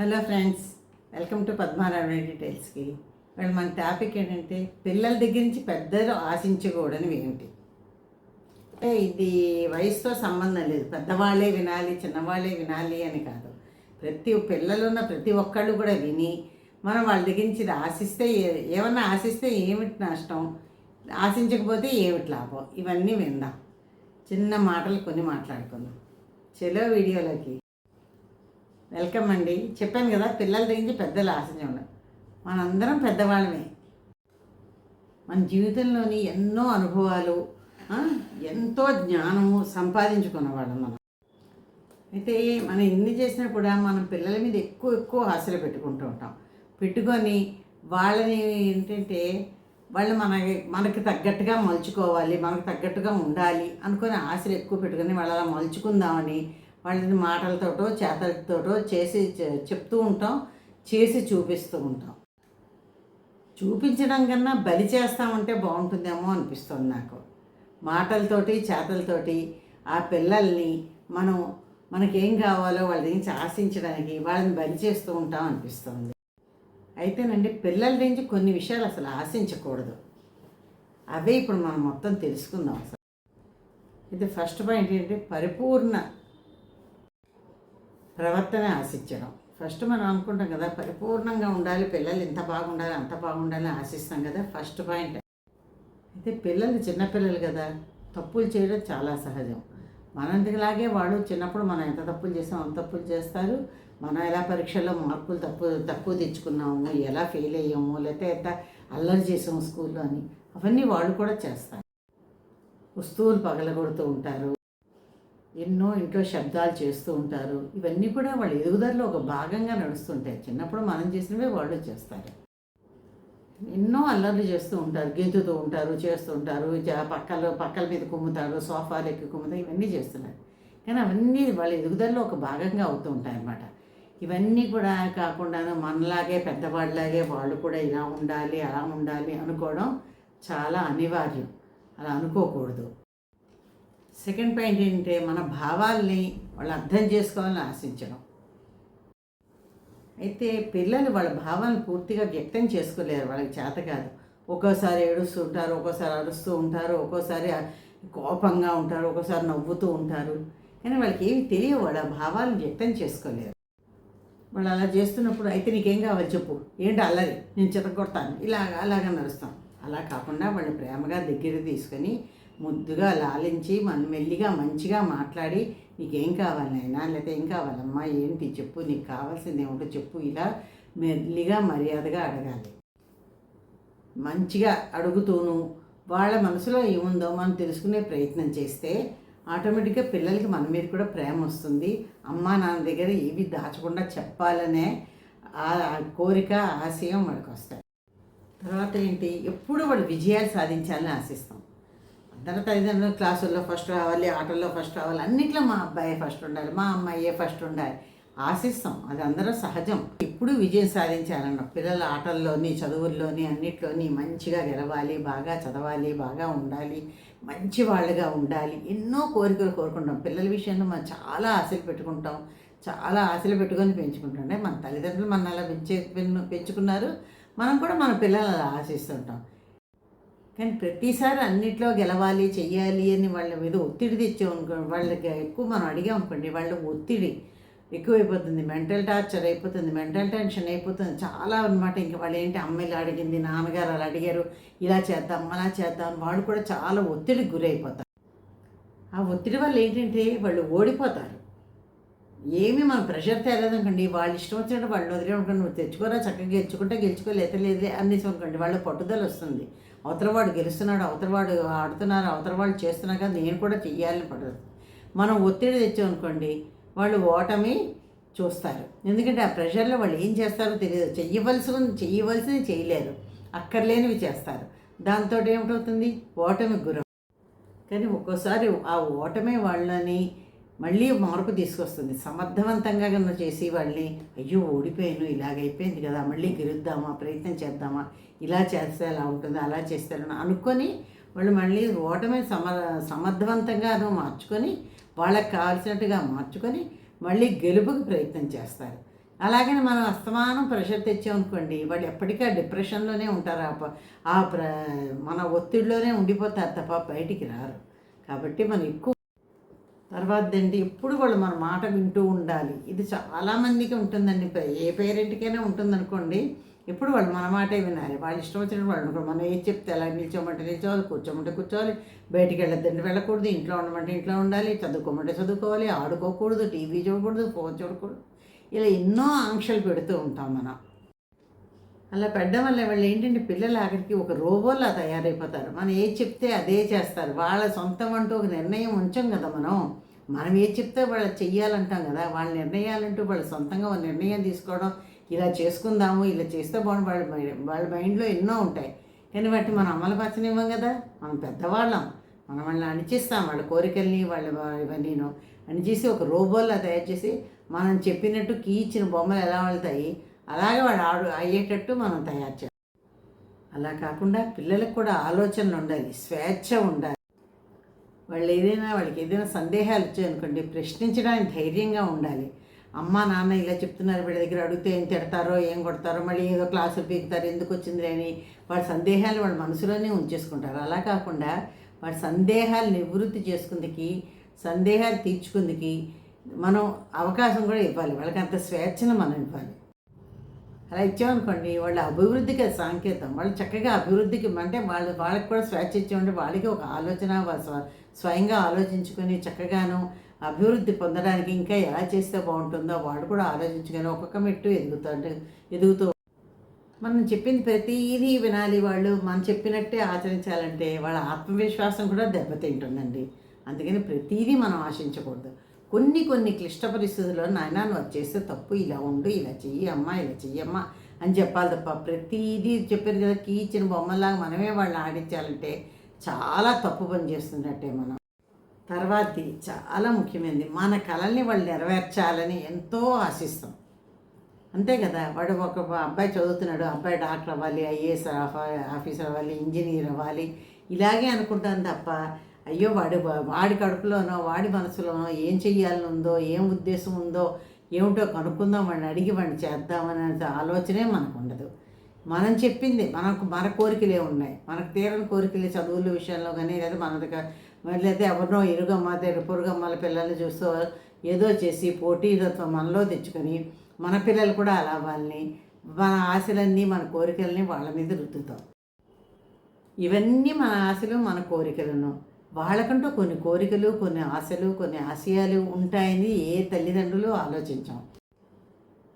Hello friends welcome to Padmarao డీటెయిల్స్కి. వాళ్ళు మన topic ఏంటంటే పిల్లల దగ్గర నుంచి పెద్దలు ఆశించకూడనివి ఏమిటి? అంటే ఇది వయసుతో సంబంధం లేదు. పెద్దవాళ్ళే వినాలి చిన్నవాళ్ళే వినాలి అని కాదు. ప్రతి పిల్లలున్న ప్రతి ఒక్కళ్ళు కూడా విని మనం వాళ్ళ దగ్గర నుంచి ఇది ఆశిస్తే ఏమన్నా ఆశిస్తే ఏమిటి నష్టం? ఆశించకపోతే ఏమిటి లాభం? ఇవన్నీ విందాం. చిన్న మాటలు కొన్ని మాట్లాడుకుందాం. చలో వీడియోలోకి వెల్కమ్ అండి. చెప్పాను కదా పిల్లల దగ్గర పెద్దల పెద్దలు ఆశించండి మనందరం పెద్దవాళ్ళమే. మన జీవితంలోని ఎన్నో అనుభవాలు ఎంతో జ్ఞానము సంపాదించుకున్న వాళ్ళం మనం. అయితే మనం ఎన్ని చేసినా కూడా మనం పిల్లల మీద ఎక్కువ ఎక్కువ ఆశలు పెట్టుకుంటూ ఉంటాం. పెట్టుకొని వాళ్ళని ఏంటంటే వాళ్ళు మన మనకి తగ్గట్టుగా మలుచుకోవాలి మనకు తగ్గట్టుగా ఉండాలి అనుకుని ఆశలు ఎక్కువ పెట్టుకొని వాళ్ళు అలా మలుచుకుందామని వాళ్ళని మాటలతోటో చేతలతోటో చేసి చె- చెప్తూ ఉంటాం చేసి చూపిస్తూ ఉంటాం. చూపించడం కన్నా బలి చేస్తామంటే బాగుంటుందేమో అనిపిస్తుంది నాకు. మాటలతోటి చేతలతోటి ఆ పిల్లల్ని మనం మనకేం కావాలో వాళ్ళ నుంచి ఆశించడానికి వాళ్ళని బలి చేస్తూ ఉంటాం అనిపిస్తుంది. అయితేనండి పిల్లల నుంచి కొన్ని విషయాలు అసలు ఆశించకూడదు. అవే ఇప్పుడు మనం మొత్తం తెలుసుకుందాం అసలు. ఇది ఫస్ట్ పాయింట్ ఏంటంటే పరిపూర్ణ ప్రవర్తన ఆశించడం. ఫస్ట్ మనం అనుకుంటాం కదా పరిపూర్ణంగా ఉండాలి పిల్లలు ఇంత బాగుండాలి అంత బాగుండాలి ఆశిస్తాం కదా ఫస్ట్ పాయింట్. అయితే పిల్లలు చిన్నపిల్లలు కదా తప్పులు చేయడం చాలా సహజం. మనందుకులాగే వాళ్ళు చిన్నప్పుడు మనం ఎంత తప్పులు చేసాం అంత తప్పులు చేస్తారు. మనం ఎలా పరీక్షల్లో మార్కులు తప్పు తక్కువ తెచ్చుకున్నాము ఎలా ఫెయిల్ అయ్యాము లేకపోతే ఎంత అల్లరి చేసాము స్కూల్లో అని అవన్నీ వాళ్ళు కూడా చేస్తారు. వస్తువులు పగలగొడుతూ ఉంటారు. ఎన్నో ఇంట్లో శబ్దాలు చేస్తూ ఉంటారు. ఇవన్నీ కూడా వాళ్ళ ఎదుగుదలలో ఒక భాగంగా నడుస్తుంటాయి. చిన్నప్పుడు మనం చేసినవే వాళ్ళు చేస్తారు. ఎన్నో అల్లర్లు చేస్తూ ఉంటారు. గెంతుతూ ఉంటారు చేస్తూ ఉంటారు. జా- పక్కల పక్కల మీద కుమ్ముతారు సోఫాలు ఎక్కి కుమ్ముతారు. ఇవన్నీ చేస్తున్నారు. కానీ అవన్నీ వాళ్ళ ఎదుగుదలలో ఒక భాగంగా అవుతూ ఉంటాయి అన్నమాట ఇవన్నీ కూడా కాకుండా మనలాగే పెద్దవాళ్ళలాగే వాళ్ళు కూడా ఇలా ఉండాలి అలా ఉండాలి అనుకోవడం చాలా అనివార్యం. అలా అనుకోకూడదు. సెకండ్ పాయింట్ ఏంటంటే మన భావాల్ని వాళ్ళు అర్థం చేసుకోవాలని ఆశించడం. అయితే పిల్లలు వాళ్ళ భావాలను పూర్తిగా వ్యక్తం చేసుకోలేరు వాళ్ళకి చేత కాదు. ఒక్కోసారి ఏడుస్తూ ఉంటారు ఒక్కోసారి అరుస్తూ ఉంటారు ఒక్కోసారి కోపంగా ఉంటారు ఒక్కోసారి నవ్వుతూ ఉంటారు. కానీ వాళ్ళకి ఏమి తెలియవు వాళ్ళ భావాలను వ్యక్తం చేసుకోలేరు. వాళ్ళు అలా చేస్తున్నప్పుడు అయితే నీకేం కావాలి చెప్పు. ఏంటి అల్లరి? నేను చితకొడతాను. ఇలాగ అలాగ నడుస్తాం. అలా కాకుండా వాళ్ళని ప్రేమగా దగ్గర తీసుకొని ముద్దుగా లాలించి మన మెల్లిగా మంచిగా మాట్లాడి నీకేం కావాలి నాయనా? లేకపోతే ఏం కావాలమ్మా? ఏంటి? చెప్పు నీకు కావాల్సింది ఏమిటో చెప్పు. ఇలా మెల్లిగా మర్యాదగా అడగాలి. మంచిగా అడుగుతూను వాళ్ళ మనసులో ఏముందో మనం తెలుసుకునే ప్రయత్నం చేస్తే ఆటోమేటిక్గా పిల్లలకి మన మీద కూడా ప్రేమ వస్తుంది. అమ్మా నాన్న దగ్గర ఏవి దాచకుండా చెప్పాలనే ఆ కోరిక ఆశయం వాళ్ళకి వస్తాయి తర్వాత ఏంటి? ఎప్పుడు వాళ్ళు విజయాలు సాధించాలని ఆశిస్తాం. తన తల్లిదండ్రులు క్లాసుల్లో ఫస్ట్ రావాలి ఆటల్లో ఫస్ట్ రావాలి అన్నిట్లో మా అబ్బాయి ఫస్ట్ ఉండాలి మా అమ్మాయి ఫస్ట్ ఉండాలి. ఆశిస్తాం అది అందరూ సహజం. ఇప్పుడు విజయం సాధించాలన్న పిల్లల ఆటల్లోని చదువుల్లోని అన్నిట్లోని మంచిగా గెలవాలి బాగా చదవాలి బాగా ఉండాలి మంచి వాళ్ళుగా ఉండాలి. ఎన్నో కోరికలు కోరుకుంటాం. పిల్లల విషయంలో మనం చాలా ఆశలు పెట్టుకుంటాం. చాలా ఆశలు పెట్టుకొని పెంచుకుంటుండే మన తల్లిదండ్రులు మన అలా పెంచే పెన్ను- పెంచుకున్నారు. మనం కూడా మన పిల్లలు అలా ఆశిస్తుంటాం. కానీ ప్రతిసారి అన్నిట్లో గెలవాలి చెయ్యాలి అని వాళ్ళ మీద ఒత్తిడి తెచ్చాం వాళ్ళకి ఎక్కువ మనం అడిగాం అనుకోండి వాళ్ళ ఒత్తిడి ఎక్కువైపోతుంది మెంటల్ టార్చర్ అయిపోతుంది మెంటల్ టెన్షన్ అయిపోతుంది చాలా అనమాట ఇంకా వాళ్ళు ఏంటి అమ్మాయిలు అడిగింది నాన్నగారు అలా అడిగారు ఇలా చేద్దాం అలా చేద్దాం వాళ్ళు కూడా చాలా ఒత్తిడికి గురైపోతారు. ఆ ఒత్తిడి వల్ల ఏంటంటే వాళ్ళు ఓడిపోతారు. ఏమి మనం ప్రెషర్ తేలేదనుకోండి వాళ్ళు ఇష్టం వచ్చినట్టు వాళ్ళు వదిలే అనుకోండి నువ్వు తెచ్చుకోరా చక్కగా గెలుచుకుంటే గెలుచుకో లేతలేదే అనేసి అనుకోండి వాళ్ళ పట్టుదల వస్తుంది. అవతలవాడు గెలుస్తున్నాడు అవతలవాడు ఆడుతున్నారు అవతలవాడు చేస్తున్నారు కదా నేను కూడా చెయ్యాలని పడుతుంది మనం ఒత్తిడి తెచ్చామనుకోండి వాళ్ళు ఓటమి చూస్తారు. ఎందుకంటే ఆ ప్రెషర్లో వాళ్ళు ఏం చేస్తారో తెలియదు. చెయ్యవలసి చెయ్యవలసినవి చేయలేరు. అక్కర్లేనివి చేస్తారు. దాంతో ఏమిటవుతుంది? ఓటమి గురం. కానీ ఒక్కోసారి ఆ ఓటమే వాళ్ళని మళ్ళీ మార్పు తీసుకొస్తుంది. సమర్థవంతంగా కన్నా చేసి వాళ్ళని అయ్యో ఓడిపోయాను ఇలాగైపోయింది కదా మళ్ళీ గెలుద్దామా ప్రయత్నం చేద్దామా ఇలా చేస్తే అలా ఉంటుంది అలా చేస్తే అనుకొని వాళ్ళు మళ్ళీ ఓటమి సమ సమర్థవంతంగాను మార్చుకొని వాళ్ళకి కావాల్సినట్టుగా మార్చుకొని మళ్ళీ గెలుపుకి ప్రయత్నం చేస్తారు. అలాగని మనం అస్తమానం ప్రెషర్ తెచ్చామనుకోండి వాళ్ళు ఎప్పటికీ ఆ డిప్రెషన్లోనే ఉంటారు. ఆ ఆ ప్ర మన ఒత్తిడిలోనే ఉండిపోతారు తప్ప బయటికి రారు. కాబట్టి మనం ఎక్కువ తర్వాత ఏంటి ఎప్పుడు వాళ్ళు మన మాట వింటూ ఉండాలి. ఇది చాలామందికి ఉంటుందండి. పే- ఏ పేరెంట్కైనా ఉంటుందనుకోండి ఎప్పుడు వాళ్ళు మన మాటే వినాలి. వాళ్ళు ఇష్టం వచ్చినట్టు వాళ్ళు మనం ఏది చెప్తే ఎలా నిల్చోమంటే నిల్చోవాలి కూర్చోమంటే కూర్చోవాలి బయటికి వెళ్ళొద్దంటే వెళ్ళకూడదు ఇంట్లో ఉండమంటే ఇంట్లో ఉండాలి చదువుకోమంటే చదువుకోవాలి ఆడుకోకూడదు టీవీ చూడకూడదు ఫోన్ చూడకూడదు. ఇలా ఎన్నో ఆంక్షలు పెడుతూ ఉంటాం మనం. అలా పెట్టడం వల్ల వాళ్ళు ఏంటంటే పిల్లలు ఆఖరికి ఒక రోబోలా తయారైపోతారు. మనం ఏది చెప్తే అదే చేస్తారు. వాళ్ళ సొంతం అంటూ ఒక నిర్ణయం ఉంచాం కదా మనం. మనం ఏది చెప్తే వాళ్ళు చెయ్యాలంటాం కదా. వాళ్ళ నిర్ణయాలంటూ వాళ్ళ సొంతంగా ఒక నిర్ణయం తీసుకోవడం ఇలా చేసుకుందాము ఇలా చేస్తే బాగుంది వాళ్ళ వాళ్ళ మైండ్లో ఎన్నో ఉంటాయి. కానీ వాటిని మనం అమలుపరచనివ్వం కదా. మనం పెద్దవాళ్ళం. మనం వాళ్ళని అణిచిస్తాం. వాళ్ళ కోరికల్ని వాళ్ళ ఇవన్నీను అణిచేసి ఒక రోబోలా తయారు చేసి మనం చెప్పినట్టు కీ ఇచ్చిన బొమ్మలు ఎలా వెళ్తాయి? అలాగే వాడు ఆడు అయ్యేటట్టు మనం తయారు చేయాలి. అలా కాకుండా పిల్లలకు కూడా ఆలోచనలు ఉండాలి స్వేచ్ఛ ఉండాలి. వాళ్ళు ఏదైనా వాళ్ళకి ఏదైనా సందేహాలు వచ్చాయనుకోండి ప్రశ్నించడానికి ధైర్యంగా ఉండాలి. అమ్మ నాన్న ఇలా చెప్తున్నారు వీళ్ళ దగ్గర అడిగితే ఏం తిడతారో ఏం కొడతారో మళ్ళీ ఏదో క్లాసులు పీకుతారు ఎందుకు వచ్చింది అని వాళ్ళ సందేహాలు వాళ్ళ మనసులోనే ఉంచేసుకుంటారు. అలా కాకుండా వాళ్ళ సందేహాలు నివృత్తి చేసుకుందికి సందేహాలు తీర్చుకుందికి మనం అవకాశం కూడా ఇవ్వాలి. వాళ్ళకి అంత స్వేచ్ఛను మనం ఇవ్వాలి. అలా ఇచ్చామనుకోండి వాళ్ళ అభివృద్ధికి సాంకేతం. వాళ్ళు చక్కగా అభివృద్ధికి అంటే వాళ్ళు వాళ్ళకి కూడా స్వేచ్ఛ ఇచ్చామంటే వాళ్ళకి ఒక ఆలోచన స్వ స్వయంగా ఆలోచించుకొని చక్కగాను అభివృద్ధి పొందడానికి ఇంకా ఎలా చేస్తే బాగుంటుందో వాళ్ళు కూడా ఆలోచించుకొని ఒక్కొక్క మెట్టు ఎదుగుతాడు ఎదుగుతూ మనం చెప్పింది ప్రతిదీ వినాలి వాళ్ళు. మనం చెప్పినట్టే ఆచరించాలంటే వాళ్ళ ఆత్మవిశ్వాసం కూడా దెబ్బతింటుందండి. అందుకని ప్రతిదీ మనం ఆశించకూడదు. కొన్ని కొన్ని క్లిష్ట పరిస్థితుల్లో నాయన నువ్వు చేస్తే తప్పు ఇలా ఉండు ఇలా చెయ్యి అమ్మా ఇలా చెయ్యమ్మా అని చెప్పాలి తప్ప ప్రతిదీ చెప్పారు కదా కీచిన బొమ్మలాగా మనమే వాళ్ళని ఆడించాలంటే చాలా తప్పు పని చేస్తున్నట్టే మనం. తర్వాతది చాలా ముఖ్యమైనది మన కళల్ని వాళ్ళు నెరవేర్చాలని ఎంతో ఆశిస్తాం. అంతే కదా వాడు ఒక అబ్బాయి చదువుతున్నాడు అబ్బాయి డాక్టర్ అవ్వాలి ఐఏఎస్ ఆఫీసర్ అవ్వాలి ఇంజనీర్ అవ్వాలి ఇలాగే అనుకుంటాను తప్ప అయ్యో వాడి వాడి కడుపులోనో వాడి మనసులోనో ఏం చెయ్యాలనుందో ఏం ఉద్దేశం ఉందో ఏమిటో కనుక్కుందాం వాడిని అడిగి వాడిని చేద్దామనే ఆలోచనే మనకు ఉండదు మనం చెప్పింది మనకు మన కోరికలే ఉన్నాయి. మనకు తీరని కోరికలే చదువుల విషయంలో కానీ లేదా మన దగ్గర మరి లేదా ఎవరినో ఇరుగమ్మ దగ్గర పొరుగమ్మల పిల్లల్ని చూస్తూ ఏదో చేసి పోటీతత్వం మనలో తెచ్చుకొని మన పిల్లలు కూడా అలా వాళ్ళని మన ఆశలన్నీ మన కోరికల్ని వాళ్ళ మీద రుద్దుతాం. ఇవన్నీ మన ఆశలు మన కోరికలను వాళ్ళకంటూ కొన్ని కోరికలు కొన్ని ఆశలు కొన్ని ఆశయాలు ఉంటాయని ఏ తల్లిదండ్రులు ఆలోచించాం.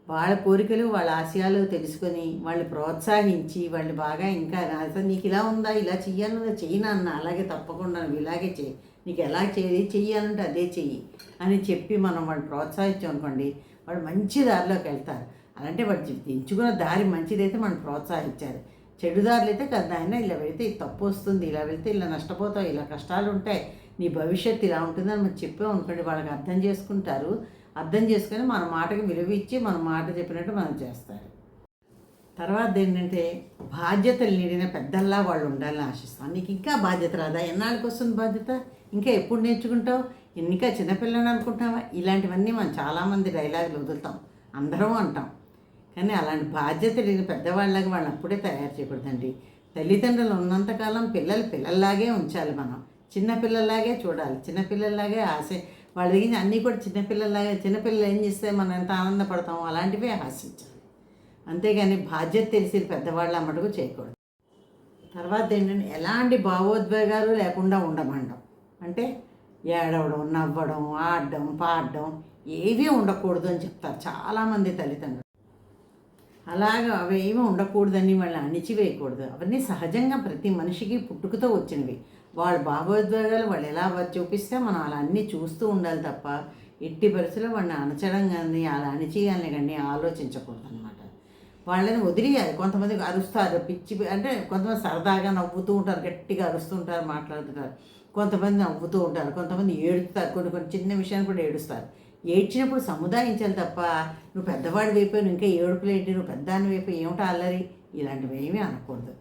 వాళ్ళ కోరికలు వాళ్ళ ఆశయాలు తెలుసుకొని వాళ్ళని ప్రోత్సహించి వాళ్ళు బాగా ఇంకా అసలు నీకు ఇలా ఉందా? ఇలా చెయ్యాలన్నా చెయ్యి అన్న అలాగే తప్పకుండా నువ్వు ఇలాగే చెయ్యి. నీకు ఎలా చేయి చెయ్యాలంటే అదే చెయ్యి అని చెప్పి మనం వాళ్ళు ప్రోత్సహించాం అనుకోండి వాళ్ళు మంచి దారిలోకి వెళ్తారు. అలాంటి వాడు ఎంచుకున్న దారి మంచిదైతే మనం ప్రోత్సహించాలి. చెడుదారులు అయితే కదా ఇలా వెళితే ఇది తప్పు వస్తుంది ఇలా వెళితే ఇలా నష్టపోతావు ఇలా కష్టాలు ఉంటాయి నీ భవిష్యత్తు ఇలా ఉంటుందని మనం చెప్పాం అనుకోండి వాళ్ళకి అర్థం చేసుకుంటారు. అర్థం చేసుకొని మన మాటకి విలువ ఇచ్చి మన మాట చెప్పినట్టు మనం చేస్తారు. తర్వాత ఏంటంటే బాధ్యతలు నిండిన పెద్దల్లా వాళ్ళు ఉండాలని ఆశిస్తాను నీకు ఇంకా బాధ్యత రాదా? ఎన్నాళ్ళకి వస్తుంది బాధ్యత? ఇంకా ఎప్పుడు నేర్చుకుంటావు? ఇంకా చిన్నపిల్లని అనుకుంటావా ఇలాంటివన్నీ మనం చాలామంది డైలాగులు వదులుతాం. అందరం అంటాం. కానీ అలాంటి బాధ్యత లేని పెద్దవాళ్ళకి వాళ్ళని అప్పుడే తయారు చేయకూడదండి. తల్లిదండ్రులు ఉన్నంతకాలం పిల్లలు పిల్లల్లాగే ఉంచాలి మనం. చిన్నపిల్లల్లాగే చూడాలి. చిన్నపిల్లల్లాగే ఆశ. వాళ్ళ దగ్గర అన్నీ కూడా చిన్నపిల్లల్లాగే చిన్నపిల్లలు ఏం చేస్తే మనం ఎంత ఆనందపడతామో అలాంటివే ఆశించాలి. అంతేగాని బాధ్యత తెలిసి పెద్దవాళ్ళ మటుకు చేయకూడదు. తర్వాత ఏంటంటే ఎలాంటి భావోద్వేగాలు లేకుండా ఉండమండం. అంటే ఏడవడం నవ్వడం ఆడడం పాడడం ఏవీ ఉండకూడదు అని చెప్తారు చాలామంది తల్లిదండ్రులు. అలాగా అవేమీ ఉండకూడదని వాళ్ళని అణిచివేయకూడదు. అవన్నీ సహజంగా ప్రతి మనిషికి పుట్టుకతో వచ్చినవి. వాళ్ళ భావోద్వేగాలు వాళ్ళు ఎలా చూపిస్తే మనం అలా అన్నీ చూస్తూ ఉండాలి తప్ప ఎట్టి పరిస్థితుల్లో వాళ్ళని అణచడం కానీ అలా అణిచేయాలని కానీ ఆలోచించకూడదు అనమాట వాళ్ళని వదిలేయాలి. కొంతమంది అరుస్తారు పిచ్చి అంటే కొంతమంది సరదాగా నవ్వుతూ ఉంటారు గట్టిగా అరుస్తూ ఉంటారు మాట్లాడుతుంటారు. కొంతమంది నవ్వుతూ ఉంటారు కొంతమంది ఏడుస్తారు. కొన్ని కొన్ని చిన్న విషయాన్ని కూడా ఏడుస్తారు. ఏడ్చినప్పుడు సముదాయించాలి తప్ప నువ్వు పెద్దవాడి వైపు నువ్వు ఇంకా ఏడుపులేంటి నువ్వు పెద్దాని వైపు ఏమిటో అల్లరి? ఇలాంటివి ఏమీ అనకూడదు.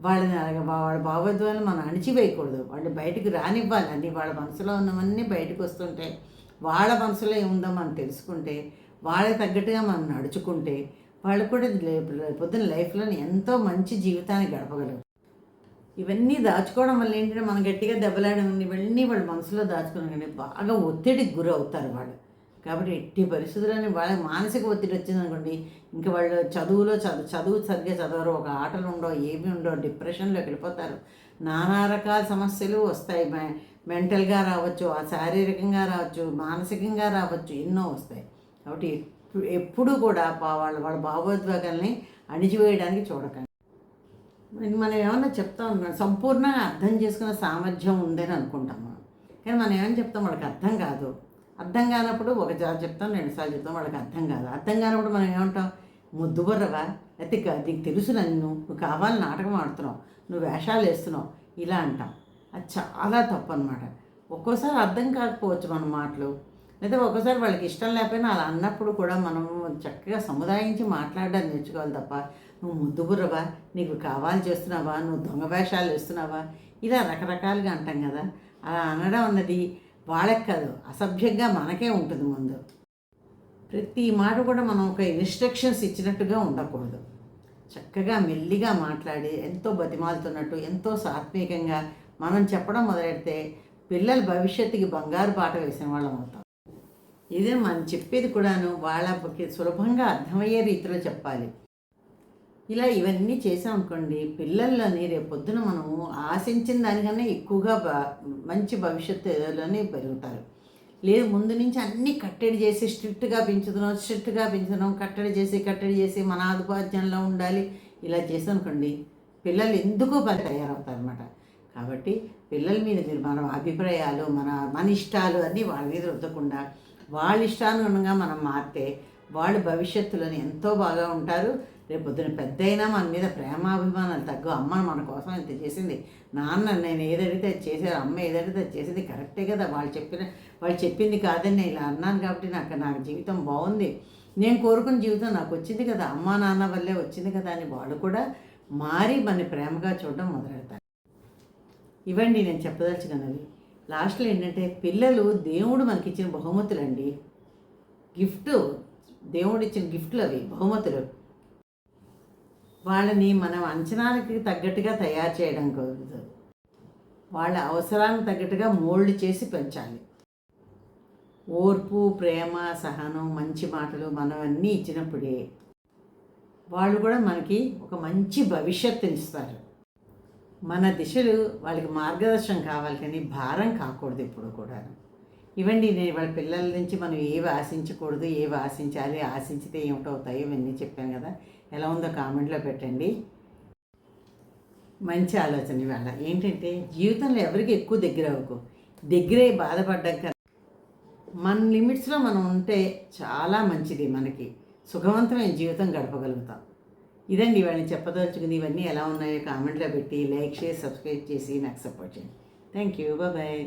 వాళ్ళని అలాగే వాళ్ళ భావోద్వాలను మనం అణిచివేయకూడదు. వాళ్ళు బయటకు రానివ్వాలి. అన్ని వాళ్ళ మనసులో ఉన్నవన్నీ బయటకు వస్తుంటే వాళ్ళ మనసులో ఏముందో మనం తెలుసుకుంటే వాళ్ళకి తగ్గట్టుగా మనం నడుచుకుంటే వాళ్ళు కూడా లే- పొద్దున్న లైఫ్లో ఎంతో మంచి జీవితాన్ని గడపగలరు. ఇవన్నీ దాచుకోవడం వల్ల ఏంటంటే మనం గట్టిగా దెబ్బలాడడం ఇవన్నీ వాళ్ళ మనసులో దాచుకోవడం కానీ బాగా ఒత్తిడికి గురి అవుతారు వాళ్ళు. కాబట్టి ఎట్టి పరిస్థితుల్లోనే వాళ్ళ మానసిక ఒత్తిడి వచ్చిందనుకోండి ఇంకా వాళ్ళు చదువులో చదువు చదువు సరిగ్గా చదవరు ఒక ఆటలు ఉండవు ఏమి ఉండవు డిప్రెషన్లోకి వెళ్ళిపోతారు. నానా రకాల సమస్యలు వస్తాయి. మె- మెంటల్గా రావచ్చు ఆ శారీరకంగా రావచ్చు మానసికంగా రావచ్చు ఎన్నో వస్తాయి. కాబట్టి ఎప్పుడు ఎప్పుడూ కూడా పా- వాళ్ళ వాళ్ళ భావోద్వేగాల్ని అణిచివేయడానికి చూడకండి. మనం ఏమన్నా చెప్తాం అనుకో సంపూర్ణంగా అర్థం చేసుకునే సామర్థ్యం ఉందని అనుకుంటాం మనం. కానీ మనం ఏమని చెప్తాం? వాళ్ళకి అర్థం కాదు. అర్థం కానప్పుడు ఒక సారి చెప్తాం రెండు సార్లు చెప్తాం వాళ్ళకి అర్థం కాదు. అర్థం కానప్పుడు మనం ఏమంటాం? ముద్దు బుర్రవా అయితే కా- నీకు తెలుసు నన్ను నువ్వు కావాలి నాటకం ఆడుతున్నావు నువ్వు వేషాలు వేస్తున్నావు ఇలా అంటాం. అది చాలా తప్పు అనమాట ఒక్కోసారి అర్థం కాకపోవచ్చు మన మాటలు. లేదా ఒక్కోసారి వాళ్ళకి ఇష్టం లేకపోయినా అలా అన్నప్పుడు కూడా మనం చక్కగా సముదాయించి మాట్లాడడానికి నేర్చుకోవాలి తప్ప నువ్వు ముద్దు బుర్రవా నీకు కావాలి చేస్తున్నావా? నువ్వు దొంగ వేషాలు వేస్తున్నావా? ఇలా రకరకాలుగా అంటాం కదా. అలా అనడం అన్నది వాళ్ళకి కాదు అసభ్యంగా మనకే ఉంటుంది ముందు. ప్రతి మాట కూడా మనం ఒక ఇన్స్ట్రక్షన్స్ ఇచ్చినట్టుగా ఉండకూడదు. చక్కగా మెల్లిగా మాట్లాడి ఎంతో బతిమాలుతున్నట్టు ఎంతో సాత్వికంగా మనం చెప్పడం మొదలెడితే పిల్లల భవిష్యత్తుకి బంగారు పాట వేసిన వాళ్ళం అవుతాం. ఇదే మనం చెప్పేది కూడాను వాళ్ళకి సులభంగా అర్థమయ్యే రీతిలో చెప్పాలి. ఇలా ఇవన్నీ చేసాం అనుకోండి పిల్లల్లోని రేపొద్దున మనము ఆశించిన దానికన్నా ఎక్కువగా బా మంచి భవిష్యత్తులోనే పెరుగుతారు. లేదు ముందు నుంచి అన్నీ కట్టడి చేసి స్ట్రిక్ట్గా పెంచుతున్నాం స్ట్రిక్ట్గా పెంచుతున్నాం కట్టడి చేసి కట్టడి చేసి మన ఆధిపత్యంలో ఉండాలి. ఇలా చేసాం అనుకోండి పిల్లలు ఎందుకో పని తయారవుతారు అనమాట కాబట్టి పిల్లల మీద మీరు మన అభిప్రాయాలు మన మన ఇష్టాలు అన్నీ వాళ్ళ మీద రుద్దకుండా వాళ్ళ ఇష్టానుగుణంగా మనం మారితే వాళ్ళు భవిష్యత్తులోని ఎంతో బాగా ఉంటారు. రేపు పొద్దున పెద్ద అయినా మన మీద ప్రేమాభిమానాలు తగ్గు అమ్మ మన కోసం ఇంత చేసింది. నాన్న నేను ఏదడితే అది చేశారు అమ్మ ఏదడితే అది చేసింది కరెక్టే కదా. వాళ్ళు చెప్పిన వాళ్ళు చెప్పింది కాదని నేను ఇలా అన్నాను కాబట్టి నాకు నాకు జీవితం బాగుంది. నేను కోరుకున్న జీవితం నాకు వచ్చింది కదా. అమ్మ నాన్న వల్లే వచ్చింది కదా అని వాళ్ళు కూడా మారి మన ప్రేమగా చూడడం మొదలెడతారు. ఇవ్వండి నేను చెప్పదలుచుకున్నవి. లాస్ట్లో ఏంటంటే పిల్లలు దేవుడు మనకి ఇచ్చిన బహుమతులండి. గిఫ్ట్ దేవుడు ఇచ్చిన గిఫ్ట్లు అవి బహుమతులు. వాళ్ళని మనం అంచనాలకి తగ్గట్టుగా తయారు చేయడం కుదరదు వాళ్ళ అవసరానికి తగ్గట్టుగా మోల్డ్ చేసి పెంచాలి. ఓర్పు ప్రేమ సహనం మంచి మాటలు మనం అన్నీ ఇచ్చినప్పుడే వాళ్ళు కూడా మనకి ఒక మంచి భవిష్యత్తునిస్తారు మన దిశలు వాళ్ళకి మార్గదర్శనం కావాలి కానీ భారం కాకూడదు ఇప్పుడు కూడా ఇవ్వండి నేను వాళ్ళ పిల్లల నుంచి మనం ఏవి ఆశించకూడదు ఏవి ఆశించాలి ఆశించితే ఏమిటవుతాయో ఇవన్నీ చెప్పాను కదా. ఎలా ఉందో కామెంట్లో పెట్టండి. మంచి ఆలోచన ఇవాళ. ఏంటంటే జీవితంలో ఎవరికి ఎక్కువ దగ్గర అవ్వకు. దగ్గరే బాధపడ్డాక మన లిమిట్స్లో మనం ఉంటే చాలా మంచిది మనకి. సుఖవంతమైన జీవితం గడపగలుగుతాం. ఇదండి ఇవాళ చెప్పదలుచుకుని ఇవన్నీ ఎలా ఉన్నాయో కామెంట్లో పెట్టి లైక్ షేర్ సబ్స్క్రైబ్ చేసి నాకు సపోర్ట్ చేయండి. Thank you. బాయ్.